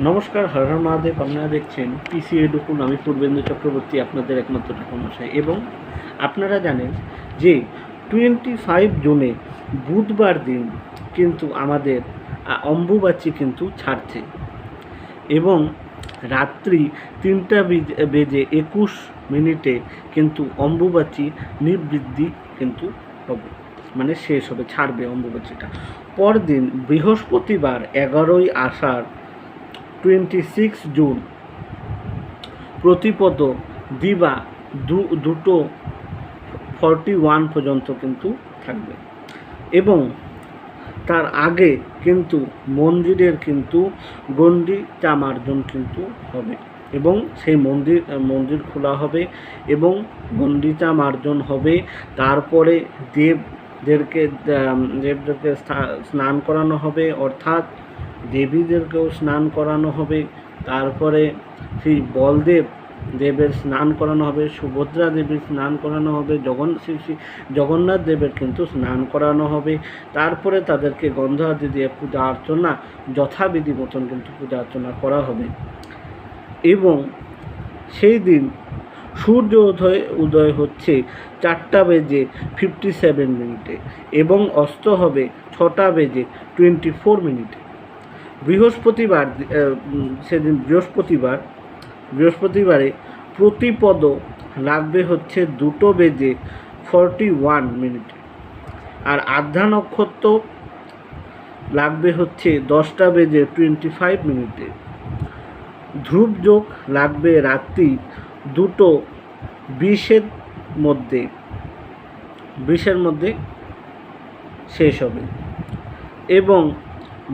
নমস্কার, হর হর মহাদেব, আপনারা দেখছেন পিসি এডুকুন আমি পূর্বেন্দু চক্রবর্তী, আপনাদের একমাত্র ঠাকুরমশাই। এবং আপনারা জানেন যে টোয়েন্টি ফাইভ জুনে বুধবার দিন কিন্তু আমাদের অম্বুবাচী কিন্তু ছাড়ছে। এবং রাত্রি তিনটা বেজ- বেজে একুশ মিনিটে কিন্তু অম্বুবাচী নিবৃদ্ধি কিন্তু হবে। মানে শেষ হবে, ছাড়বে অম্বুবাচীটা। পরদিন বৃহস্পতিবার এগারোই আষাঢ় টোয়েন্টি সিক্স জুন। প্রতিপদ দিবা দু, দুটো ফর্টি ওয়ান পর্যন্ত কিন্তু থাকবে। এবং তার আগে কিন্তু মন্দিরের কিন্তু গণ্ডি চামার্জন কিন্তু হবে। এবং সেই মন্দির মন্দির খোলা হবে এবং গণ্ডিচা মার্জন হবে। তারপরে দেবদেরকে দেবদেরকে স্না- স্নান করানো হবে। অর্থাৎ দেবীদেরকেও স্নান করানো হবে। তারপরে সেই বলদেব দেবের স্নান করানো হবে, সুভদ্রা দেবীর স্নান করানো হবে, জগন, শ্রী শ্রী জগন্নাথ দেবের কিন্তু স্নান করানো হবে। তারপরে তাদেরকে গন্ধ আদি দিয়ে পূজা অর্চনা, যথাবিধি মতন কিন্তু পূজা অর্চনা করা হবে। এবং সেই দিন সূর্য উদয় উদয় হচ্ছে চারটা বেজে ফিফটি সেভেন মিনিটে এবং অস্ত হবে ছটা বেজে টোয়েন্টি ফোর মিনিটে বৃহস্পতিবার সেদিন বৃহস্পতিবার, বৃহস্পতিবারে প্রতিপদ লাগবে হচ্ছে দুটো বেজে ফর্টি ওয়ান মিনিটে আর আধ্যা নক্ষত্র লাগবে হচ্ছে দশটা বেজে টোয়েন্টি ফাইভ মিনিটে ধ্রুব যোগ লাগবে রাত্রি দুটো বিশের মধ্যে বিশের মধ্যে শেষ হবে। এবং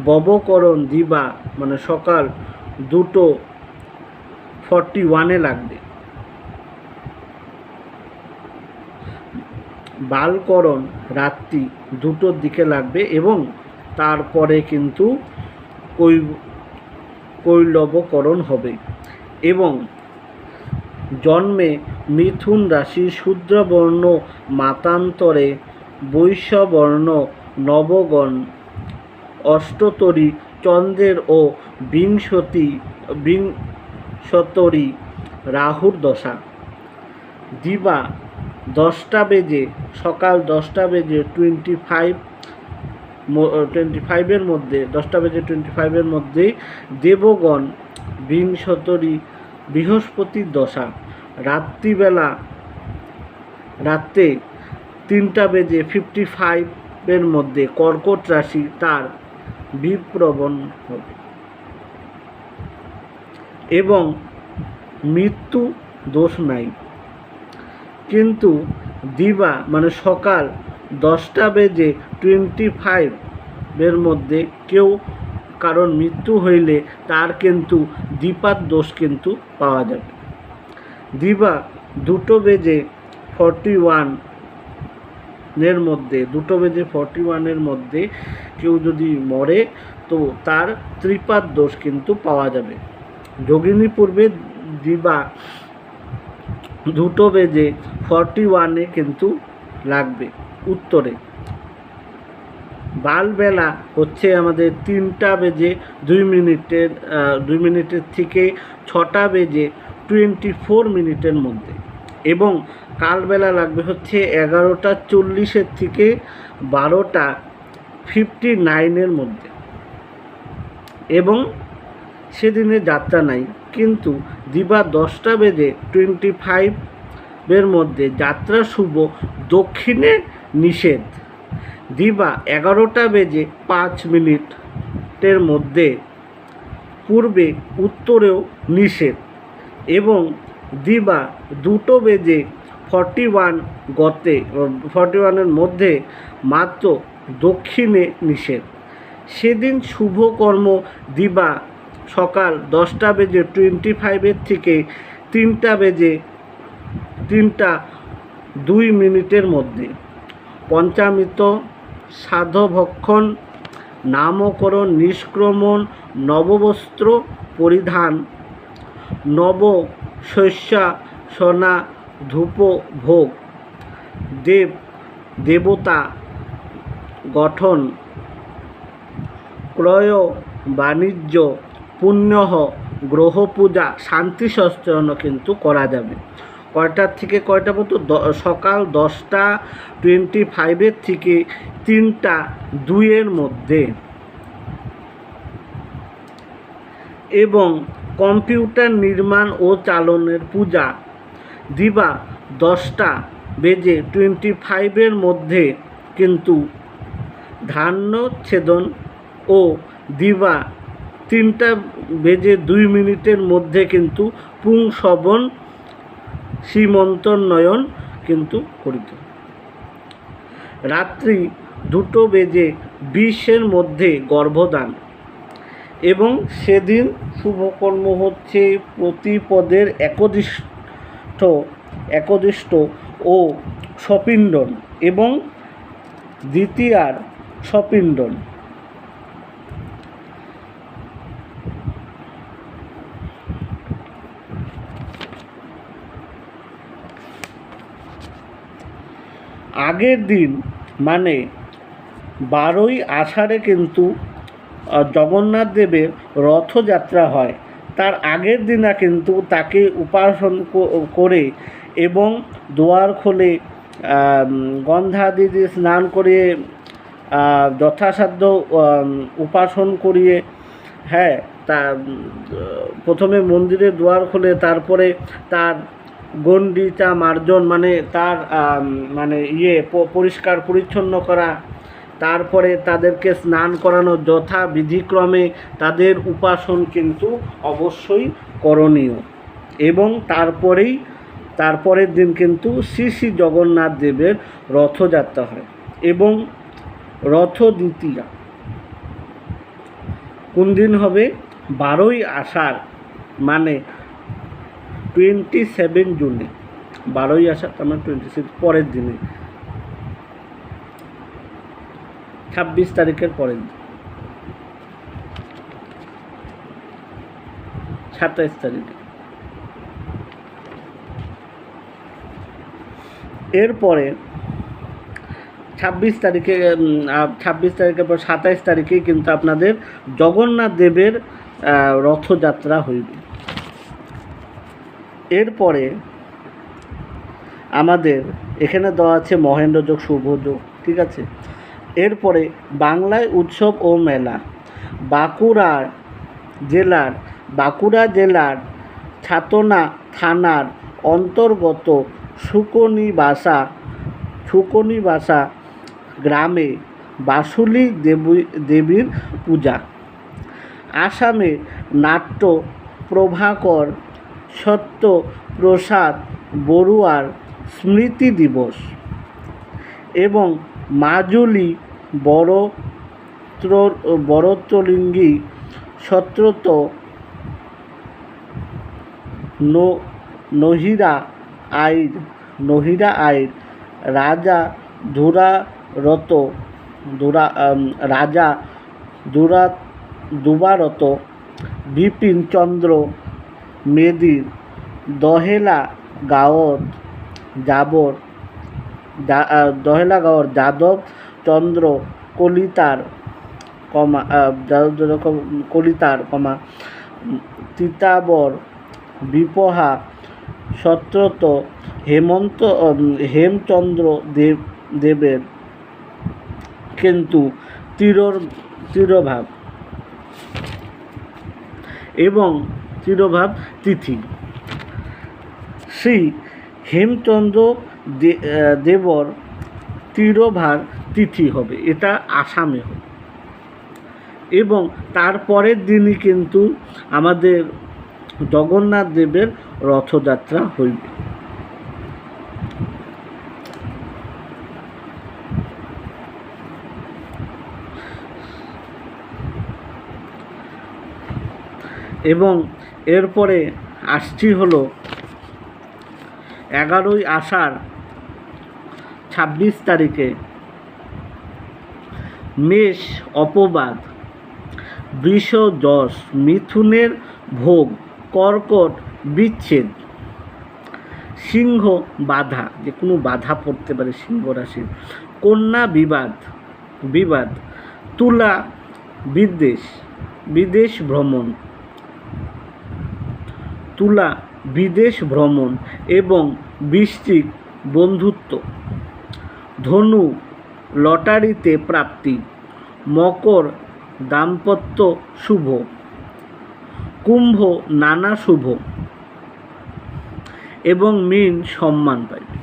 ববকরণ দিবা মানে সকাল দুটো ফর্টি ওয়ানে লাগবে। বালকরণ রাত্রি দুটোর দিকে লাগবে এবং তারপরে কিন্তু কৈব, কৈলবকরণ হবে এবং জন্মে মিথুন রাশি শূদ্রবর্ণ মাতান্তরে বৈশ্যবর্ণ নবগণ অষ্টতরী চন্দ্রের ও বিংশতি, বিংশতরী রাহুর দশা। দিবা দশটা বেজে, সকাল দশটা বেজে টোয়েন্টি ফাইভ টোয়েন্টি ফাইভের মধ্যে, দশটা বেজে টোয়েন্টি ফাইভের মধ্যেই দেবগণ বিংশতরী বৃহস্পতির দশা। রাত্রিবেলা, রাত্রে তিনটা বেজে ফিফটি ফাইভের মধ্যে কর্কট রাশি তার বিপ্রবণ হবে। এবং মৃত্যু দোষ নাই। কিন্তু দিবা মানে সকাল দশটা বেজে টোয়েন্টি ফাইভের মধ্যে কেউ কারণ মৃত্যু হইলে তার কিন্তু দীপার দোষ কিন্তু পাওয়া যাবে। দিবা দুটো বেজে ফর্টি ওয়ান এর মধ্যে, দুটো বেজে ফর্টি ওয়ানের মধ্যে কেউ যদি মরে, তো তার ত্রিপাদ দোষ কিন্তু পাওয়া যাবে। যোগিনী পূর্বে দিবা দুটো বেজে ফর্টি ওয়ানে কিন্তু লাগবে। উত্তরে, বালবেলা হচ্ছে আমাদের তিনটা বেজে দুই মিনিটের দুই মিনিটের থেকে ছটা বেজে টোয়েন্টি ফোর মিনিটের মধ্যে। এবং কালবেলা লাগবে হচ্ছে এগারোটা চল্লিশের থেকে বারোটা ফিফটি নাইনের মধ্যে। এবং সেদিনে যাত্রা নাই, কিন্তু দিবা দশটা বেজে টোয়েন্টি ফাইভের মধ্যে যাত্রা শুভ দক্ষিণে নিষেধ। দিবা এগারোটা বেজে পাঁচ মিনিটের মধ্যে পূর্বে উত্তরেও নিষেধ। এবং দিবা দুটো বেজে ফর্টি ওয়ান গতে ফর্টি ওয়ানের মধ্যে মাত্র দক্ষিণে নিষেধ। সেদিন শুভ কর্ম দিবা, সকাল দশটা বেজে টোয়েন্টি ফাইভের থেকে তিনটা বেজে তিনটা দুই মিনিটের মধ্যে। পঞ্চামৃত, সাধভক্ষণ, নামকরণ, নিষ্ক্রমণ, নববস্ত্র পরিধান নব শস্যা সোনা ধূপ ভোগ দেব, দেবতা গঠন, ক্রয়, বাণিজ্য, পুণ্যহ গ্রহ পূজা শান্তি সচরণ কিন্তু করা যাবে। কয়টার থেকে কয়টা পর্যন্ত? সকাল দশটা টোয়েন্টি ফাইভের থেকে তিনটা দুইয়ের মধ্যে। এবং কম্পিউটার নির্মাণ ও চালনের পূজা দিবা দশটা বেজে টোয়েন্টি ফাইভের মধ্যে কিন্তু ধান্য ছেদন ও দিবা তিনটা বেজে দুই মিনিটের মধ্যে কিন্তু পুংসবন সীমন্তর্নয়ন কিন্তু করিত। রাত্রি দুটো বেজে বিশের মধ্যে গর্ভদান এবং সেদিন শুভকর্ম হচ্ছে প্রতিপদের একদিষ্ট একদিষ্ট ও সপিণ্ডন এবং দ্বিতীয়ার সপিণ্ডন আগের দিন মানে বারোই আষাঢ়ে কিন্তু জগন্নাথ দেবের রথযাত্রা হয়। তার আগের দিনা কিন্তু তাকে উপাসন করে এবং দুয়ার খোলে গন্ধাদি দিয়ে স্নান করিয়ে যথাসাধ্য উপাসন করিয়ে হ্যাঁ তা, প্রথমে মন্দিরে দুয়ার খোলে, তারপরে তার গণ্ডিটা মার্জন মানে তার মানে ইয়ে পরিষ্কার পরিচ্ছন্ন করা তারপরে তাদেরকে স্নান করানো যথা বিধিক্রমে তাদের উপাসন কিন্তু অবশ্যই করণীয়। এবং তারপরেই, তারপরের দিন কিন্তু শ্রী শ্রী জগন্নাথ দেবের রথযাত্রা হয়। এবং রথ দ্বিতীয়া কোন দিন হবে? বারোই আষাঢ় মানে টোয়েন্টি সেভেন জুনে বারোই আষাঢ়, তার মানে টোয়েন্টি সিক্স পরের দিনে। ছাব্বিশ তারিখের পরের দিন। সাতাইশ তারিখে। এরপরে ছাব্বিশ তারিখে ছাব্বিশ তারিখের পর সাতাইশ তারিখে কিন্তু আপনাদের জগন্নাথ দেবের রথযাত্রা হইবে। এরপরে আমাদের এখানে দেওয়া আছে মহেন্দ্রযোগ, শুভযোগ, ঠিক আছে? এরপরে বাংলায় উৎসব ও মেলা। বাঁকুড়ার জেলার, বাঁকুড়া জেলার ছাতনা থানার অন্তর্গত সুকনিবাসা সুকনিবাসা গ্রামে বাসুলি দেবী, দেবীর পূজা। আসামে নাট্য প্রভাকর সত্য প্রসাদ বড়ুয়ার স্মৃতি দিবস এবং মাজুলি বড় বড়তলিঙ্গি সত্রত নহিরা আইর নহিরা আইর, রাজা ধুরারত দুরা রাজা দুরা দুবারত, বিপিন চন্দ্র মেদির, দহেলা গাঁৱত যাবৰ যা- আহ, দহেলা গাঁৱৰ যাদৱ চন্দ্ৰ কলিতাৰ কমা যাদৱ চন্দ্ৰ কমা তিতাবর বিপহা সত্রত হেমন্ত হেমচন্দ্র দেব দেবের কিন্তু তিরোর তিরোভাব এবং তিরোভাব তিথি। শ্রী হেমচন্দ্র দেবর তিরোভার তিথি হবে, এটা আসামে হবে। এবং তারপরের দিনই কিন্তু আমাদের জগন্নাথ দেবের রথযাত্রা হইবে। এবং এরপরে আসছি হলো এগারোই আষাঢ় ছাব্বিশ তারিখে মেষ অপবাদ, বৃষ যশ, মিথুনের ভোগ, কর্কট বিচ্ছেদ, সিংহ বাধা, যে কোনো বাধা পড়তে পারে সিংহ রাশির। কন্যা বিবাদ বিবাদ, তুলা বিদেশ বিদেশ ভ্রমণ, তুলা বিদেশ ভ্রমণ এবং বৃশ্চিক বন্ধুত্ব। ধনু লটারিতে প্রাপ্তি, মকর দাম্পত্য শুভ, কুম্ভ নানা শুভ এবং মীন সম্মান পাইবে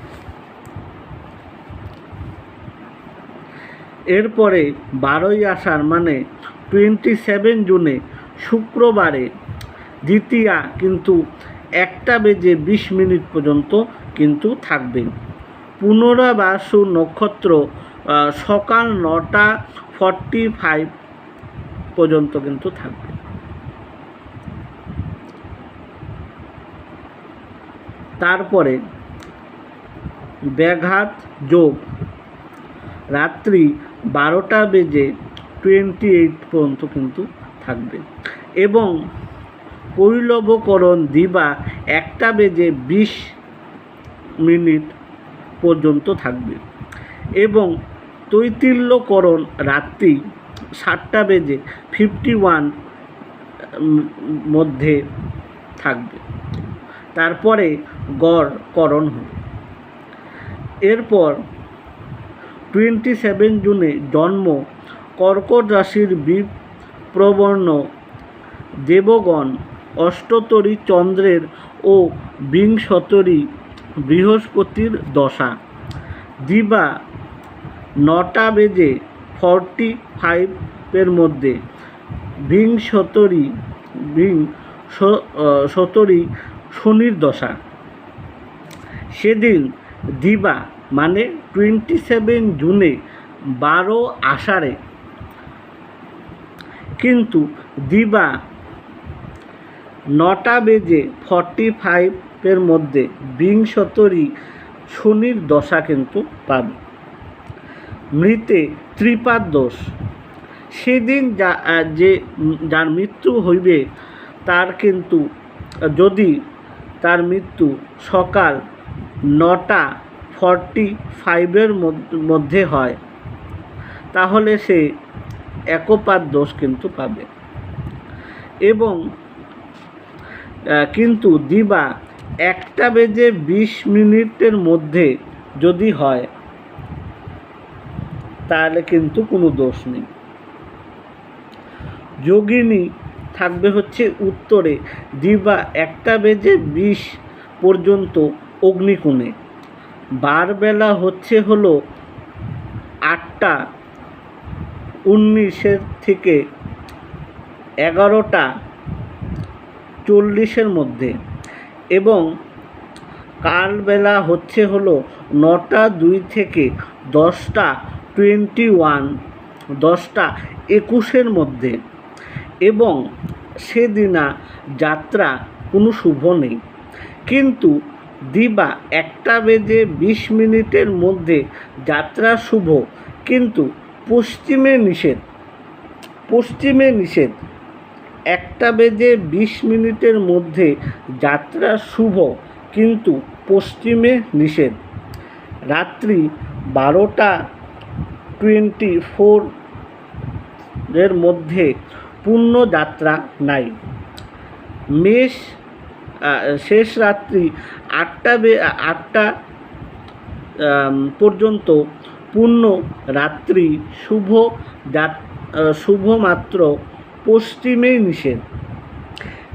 এরপরে বারোই আষাঢ় মানে টোয়েন্টি সেভেন জুনে শুক্রবারে দ্বিতীয়া কিন্তু একটা বেজে বিশ মিনিট পর্যন্ত কিন্তু থাকবে। পুনরাবাসু নক্ষত্র সকাল নটা ফর্টি ফাইভ পর্যন্ত কিন্তু থাকবে। তারপরে ব্যাঘাত যোগ, রাত্রি বারোটা বেজে টোয়েন্টি এইট পর্যন্ত কিন্তু থাকবে। এবং কৈলবকরণ দিবা একটা বেজে বিশ মিনিট পর্যন্ত থাকবে। এবং তৈতিল্যকরণ রাত্রি সাতটা বেজে ফিফটি ওয়ান মধ্যে থাকবে। তারপরে গড় করণ হবে। এরপর টোয়েন্টি সেভেন জুনে জন্ম কর্কট রাশির বিপ্রবর্ণ দেবগণ অষ্টতরী চন্দ্রের ও বিংশতরী বৃহস্পতির দশা। দিবা নটা বেজে ফর্টি ফাইভের মধ্যে বিং শ- আহ, শতরী শনির দশা। সেদিন দিবা মানে টোয়েন্টি সেভেন জুনে বারো আষাঢ়ে। কিন্তু দিবা নটা বেজে ফর্টি ফাইভের মধ্যে বিংশতরী শনির দশা কিন্তু পাবে। মৃতে ত্রিপাদ দোষ। সেদিন যা যে যার মৃত্যু হইবে, তার কিন্তু, যদি তার মৃত্যু সকাল নটা ফর্টি ফাইভের মধ্যে হয়, তাহলে সে একপাত দোষ কিন্তু পাবে। এবং কিন্তু দিবা একটা বেজে বিশ মিনিটের মধ্যে যদি হয়, তাহলে কিন্তু কোনো দোষ নেই। যোগিনী থাকবে হচ্ছে উত্তরে, দিবা একটা বেজে বিশ পর্যন্ত অগ্নিকোণে। বারবেলা হচ্ছে হলো আটটা উনিশের থেকে এগারোটা চল্লিশের মধ্যে। এবং কালবেলা হচ্ছে হলো নটা দুই থেকে দশটা টোয়েন্টি ওয়ান, দশটা একুশের মধ্যে। এবং সেদিনা যাত্রা কোনো শুভ নেই। কিন্তু দিবা একটা বেজে বিশ মিনিটের মধ্যে যাত্রা শুভ, কিন্তু পশ্চিমে নিষেধ পশ্চিমে নিষেধ। একটা বেজে বিশ মিনিটের মধ্যে যাত্রা শুভ, কিন্তু পশ্চিমে নিষেধ। রাত্রি বারোটা টোয়েন্টি ফোর এর মধ্যে পূর্ণ যাত্রা নাই। মেষ শেষ রাত্রি আটটা বে আটটা পর্যন্ত পূর্ণ রাত্রি শুভ শুভমাত্র পশ্চিমেই নিষেধ।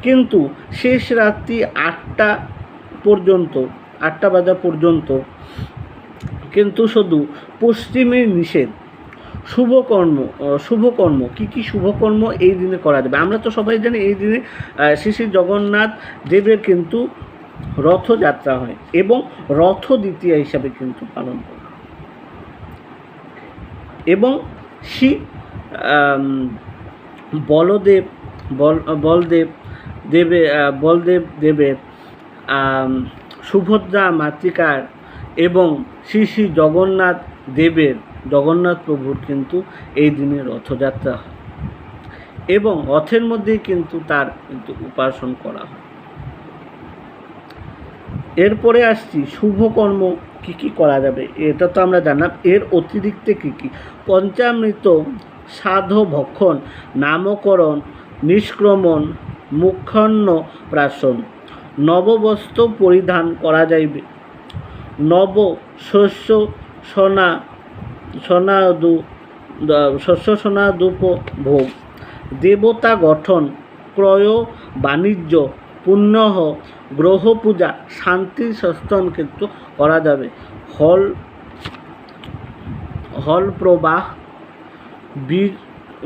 কিন্তু শেষ রাত্রি আটটা পর্যন্ত আটটা বাজা পর্যন্ত কিন্তু শুধু পশ্চিমে নিষেধ। শুভকর্ম শুভকর্ম কি কি শুভকর্ম এই দিনে করা যাবে? আমরা তো সবাই জানি এই দিনে শ্রী শ্রী জগন্নাথ দেবের কিন্তু রথযাত্রা হয় এবং রথ দ্বিতীয়া হিসাবে কিন্তু পালন করে এবং আম, বলদেব, বল, বলদেব, দেবে বলদেব দেবের সুভদ্রা মাতৃকার এবং শ্রী শ্রী জগন্নাথ দেবের, জগন্নাথ প্রভুর কিন্তু এই দিনে রথযাত্রা হয়। এবং রথের মধ্যেই কিন্তু তার কিন্তু উপাসন করা হয়। এরপরে আসছি, শুভকর্ম কি কি করা যাবে? এটা তো আমরা জানলাম। এর অতিরিক্তে কি কি? পঞ্চামৃত সাধ ভক্ষণ নামকরণ, নিষ্ক্রমণ মুখান্ন প্রাশন নববস্ত্র পরিধান করা যাইবে। নব শস্য সোনা সোনা দু, শস্য সোনা দুপ ভোগ। দেবতা গঠন, ক্রয়, বাণিজ্য, পুণ্যহ গ্রহ পূজা শান্তি সস্তন কিন্তু করা যাবে। হল হল প্রবাহ বীজ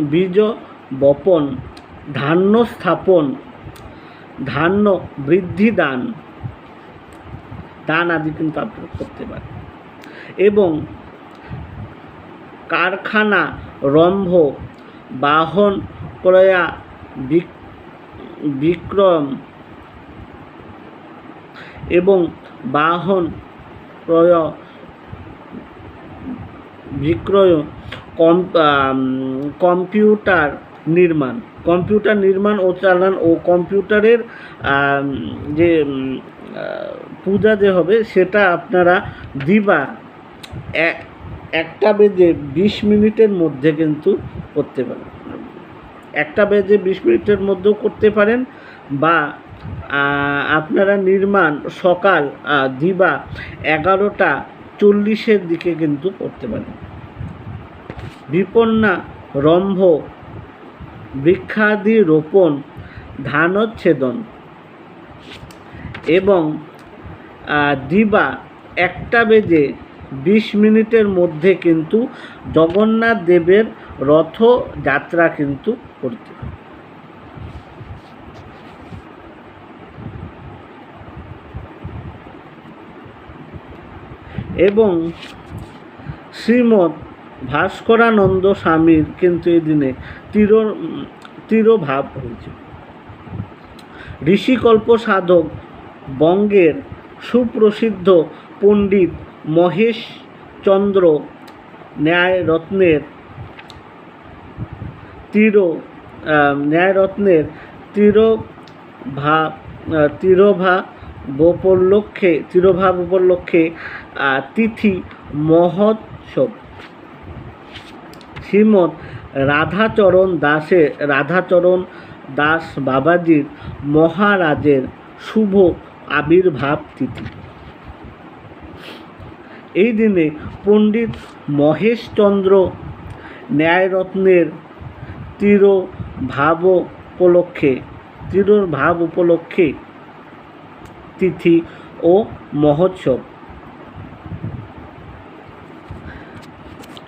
বীজ বপন ধান্য স্থাপন ধান্য বৃদ্ধি দান দান আদি কিন্তু আপনারা করতে পারেন। এবং কারখানা, রম্ভ, বাহন, ক্রয়া, বিক- বিক্রম এবং বাহন ক্রয় বিক্রয় কম কম্পিউটার নির্মাণ। কম্পিউটার নির্মাণ ও চালান ও কম্পিউটারের যে পূজা যে হবে সেটা আপনারা দিবা একটা বেজে বিশ মিনিটের মধ্যে কিন্তু করতে পারেন। একটা বেজে বিশ মিনিটের মধ্যেও করতে পারেন বা আপনারা নির্মাণ সকাল দিবা এগারোটা চল্লিশের দিকে কিন্তু করতে পারেন। বিপন্না, রম্ভ বৃক্ষাদি রোপণ ধানচ্ছেদন এবং দিবা একটা বেজে বিশ মিনিটের মধ্যে কিন্তু জগন্নাথ দেবের রথযাত্রা কিন্তু করতে। এবং শ্রীমৎ ভাস্করানন্দ স্বামীর কিন্তু এই দিনে তির, তিরোভাব হয়েছে। ঋষিকল্প সাধক বঙ্গের সুপ্রসিদ্ধ পণ্ডিত মহেশ চন্দ্র ন্যায়রত্নের তির ন্যায়রত্নের তিরোভা তিরোভা উপলক্ষে তিরোভাব উপলক্ষে তিথি মহোৎসব। শ্রীমৎ রাধাচরণ দাসে রাধাচরণ দাস বাবাজির মহারাজের শুভ আবির্ভাব তিথি। এই দিনে পণ্ডিত মহেশচন্দ্র ন্যায়রত্নের তিরোভাব উপলক্ষে তিরোভাব উপলক্ষে তিথি ও মহোৎসব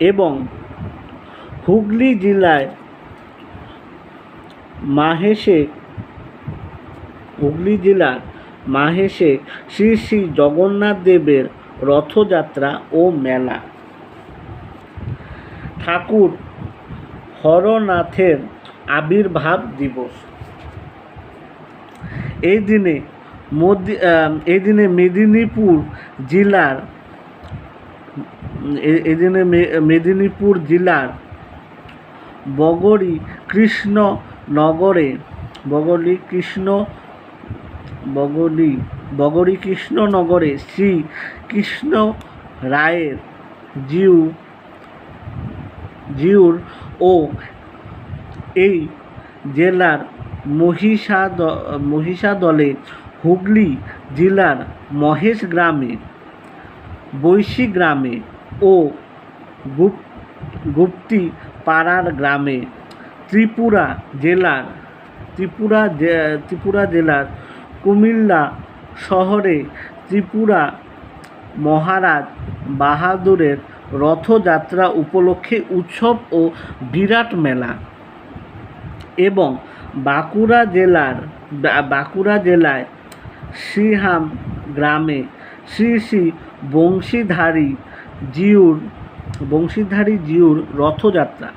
এবং হুগলি জেলায় মাহেশে, হুগলি জেলার মাহেশে শ্রী শ্রী জগন্নাথ দেবের রথযাত্রা ও মেলা। ঠাকুর হরনাথের আবির্ভাব দিবস। এই দিনে এই দিনে মেদিনীপুর জেলার এ- এই দিনে মেদিনীপুর জেলার বগরী কৃষ্ণনগরে বগরী কৃষ্ণ, বগরী বগরী কৃষ্ণনগরে শ্রী কৃষ্ণ রায়ের জিউ, জিউর ও এই জেলার মহিষাদ, মহিষাদলে হুগলি জেলার মহেশ গ্রামে, বৈশী গ্রামে ও গুপ গুপ্তি পাড়ার গ্রামে। ত্রিপুরা জেলার, ত্রিপুরা ত্রিপুরা জেলার কুমিল্লা শহরে ত্রিপুরা মহারাজ বাহাদুরের রথযাত্রা উপলক্ষে উৎসব ও বিরাট মেলা এবং বাঁকুড়া জেলার বাঁকুড়া জেলায় শ্রীহাম গ্রামে শ্রী শ্রী বংশীধারী জিউর বংশীধারী জিউর রথযাত্রা।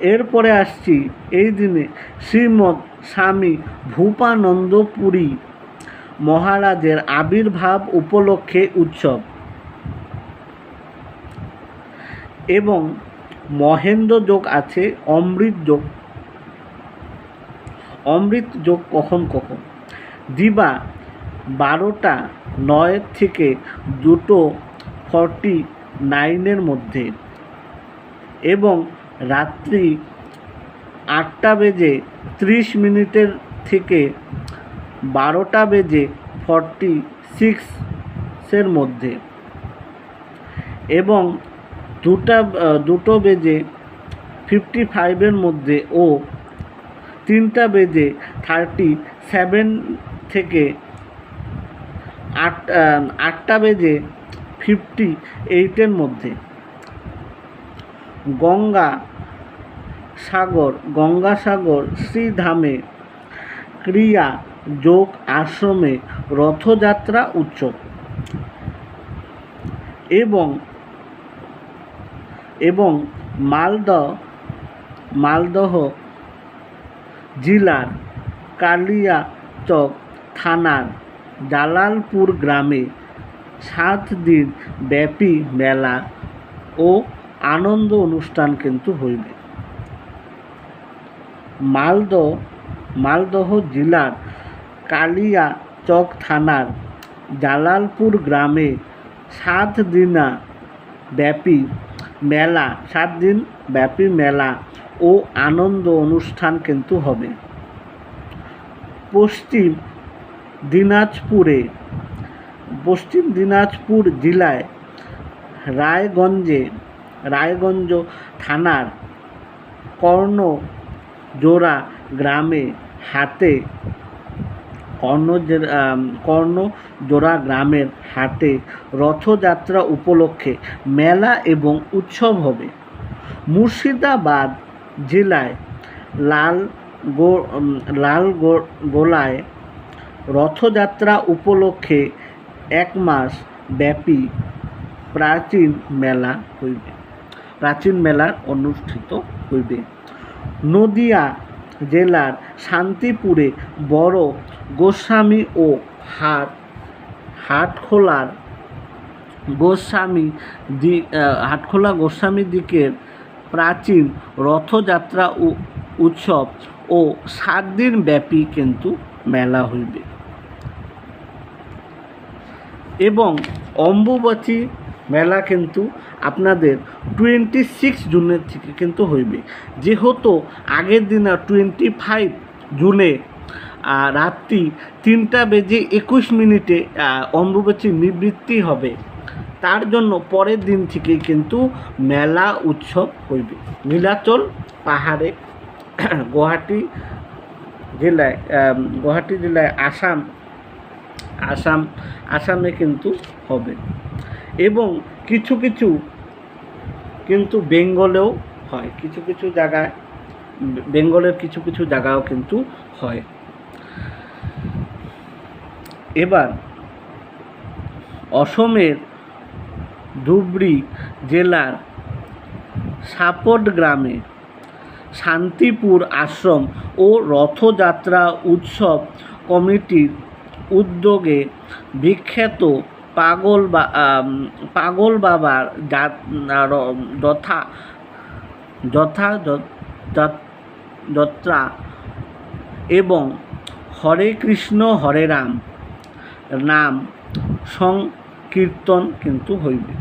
এরপরে আসছি এই দিনে শ্রীমৎ স্বামী ভূপানন্দপুরী মহারাজের আবির্ভাব উপলক্ষে উৎসব এবং মহেন্দ্র যোগ আছে, অমৃত যোগ। অমৃত যোগ কখন কখন? দিবা বারোটা নয়ের থেকে দুটো ফর্টি নাইনের মধ্যে এবং রাত্রি আটটা বেজে ত্রিশ মিনিটের থেকে বারোটা বেজে ফর্টি সিক্সের মধ্যে এবং দুটা, দুটো বেজে ফিফটি ফাইভের মধ্যে ও তিনটা বেজে থার্টি সেভেন থেকে আট আটটা বেজে ফিফটি এইটের মধ্যে। গঙ্গা সাগর গঙ্গাসাগর শ্রীধামে ক্রিয়া যোগ আশ্রমে রথযাত্রা উৎসব। এবং এবং মালদহ মালদহ জেলার কালিয়াচক থানার জালালপুর গ্রামে সাত দিন ব্যাপী মেলা ও আনন্দ অনুষ্ঠান কিন্তু হইবে। মালদহ মালদহ জেলার কালিয়াচক থানার জালালপুর গ্রামে সাত দিনা ব্যাপী মেলা, সাত দিন ব্যাপী মেলা ও আনন্দ অনুষ্ঠান কিন্তু হবে। পশ্চিম দিনাজপুরে, পশ্চিম দিনাজপুর জেলায় রায়গঞ্জে, রায়গঞ্জ থানার কর্ণজোড়া গ্রামে হাটে কর্ণ কর্ণজোড়া গ্রামের হাটে রথযাত্রা উপলক্ষে মেলা এবং উৎসব হবে। মুর্শিদাবাদ জেলায় লাল গো লাল গোলায় রথযাত্রা উপলক্ষে এক মাস ব্যাপী প্রাচীন মেলা হইবে। প্রাচীন মেলা অনুষ্ঠিত হইবে। নদিয়া জেলার শান্তিপুরে বড় গোস্বামী ও হাট, হাটখোলার গোস্বামী দি হাটখোলা গোস্বামী দিকের প্রাচীন রথযাত্রা উৎসব ও সাত দিন ব্যাপী কিন্তু মেলা হইবে। এবং অম্বুবাচী মেলা কিন্তু আপনাদের টোয়েন্টি সিক্স জুনের থেকে কিন্তু হইবে। যেহেতু আগের দিন টোয়েন্টি ফাইভ জুনে রাত্রি তিনটা বেজে একুশ মিনিটে অম্বুবাচী নিবৃত্তি হবে। তার জন্য পরের দিন থেকেই কিন্তু মেলা উৎসব হইবে। নীলাচল পাহাড়ে গুয়াহাটি জেলায় গুয়াহাটি জেলায় আসাম আসাম, আসামে কিন্তু হবে। এবং কিছু কিছু কিন্তু বেঙ্গলেও হয়। কিছু কিছু জায়গায়, বেঙ্গলের কিছু কিছু জায়গাও কিন্তু হয়। এবার অসমের ধুবড়ি জেলার সাপট গ্রামে শান্তিপুর আশ্রম ও রথযাত্রা উৎসব কমিটির উদ্যোগে বিখ্যাত পাগল বা পাগল বাবার যথা যথা যাত্রা এবং হরে কৃষ্ণ, হরে রাম নাম সংকীর্তন কিন্তু হইবে।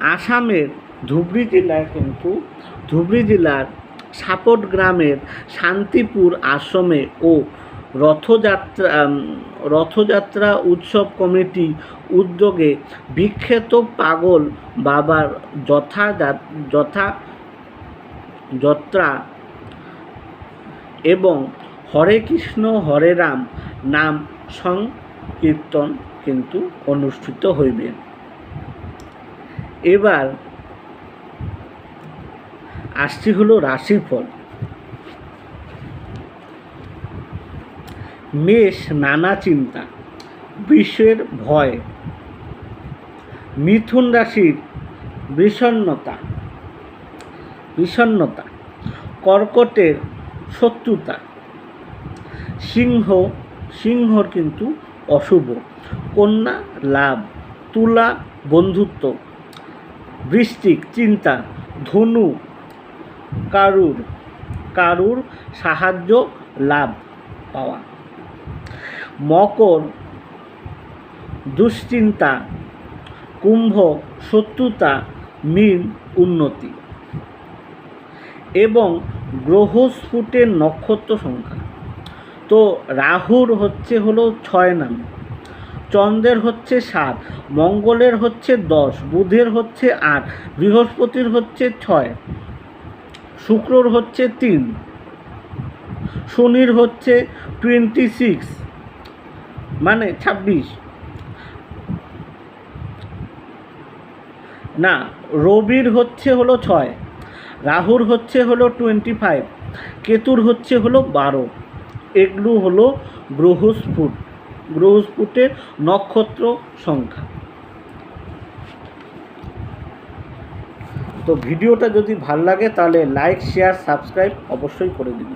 আসামের ধুবড়ি জেলায় কিন্তু, ধুবড়ি জেলার সাপট গ্রামের শান্তিপুর আশ্রমে ও রথযাত্রা রথযাত্রা উৎসব কমিটি উদ্যোগে বিখ্যাত পাগল বাবার যথা যথা যাত্রা এবং হরে কৃষ্ণ, হরে রাম নাম সংকীর্তন কিন্তু অনুষ্ঠিত হইবে। এবার আসছি হলো রাশিফল মেষ নানা চিন্তা, বিষের ভয়, মিথুন রাশির বিষণ্ণতা বিষণ্ণতা, কর্কটের শত্রুতা, সিংহ, সিংহর কিন্তু অশুভ, কন্যা লাভ, তুলা বন্ধুত্ব, বৃশ্চিক চিন্তা, ধনু কারুর কারুর সাহায্য লাভ পাওয়া। মকর, দুশ্চিন্তা, কুম্ভ, শত্রুতা, মীন, উন্নতি এবং গ্রহস্ফুটের নক্ষত্র সংখ্যা। তো রাহুর হচ্ছে হলো ছয় নাম। চন্দ্রের হচ্ছে সাত, মঙ্গলের হচ্ছে দশ, বুধের হচ্ছে আট, বৃহস্পতির হচ্ছে ছয়। শুক্রর হচ্ছে তিন, শনির হচ্ছে টোয়েন্টি সিক্স মানে ছাব্বিশ। না, রবির হচ্ছে হলো ছয়, রাহুর হচ্ছে হলো টোয়েন্টি ফাইভ কেতুর হচ্ছে হলো বারো। এগুলো হলো গ্রহস্ফুট, গ্রহস্ফুটের নক্ষত্র সংখ্যা। তো ভিডিওটা যদি ভালো লাগে তাহলে লাইক শেয়ার সাবস্ক্রাইব অবশ্যই করে দিন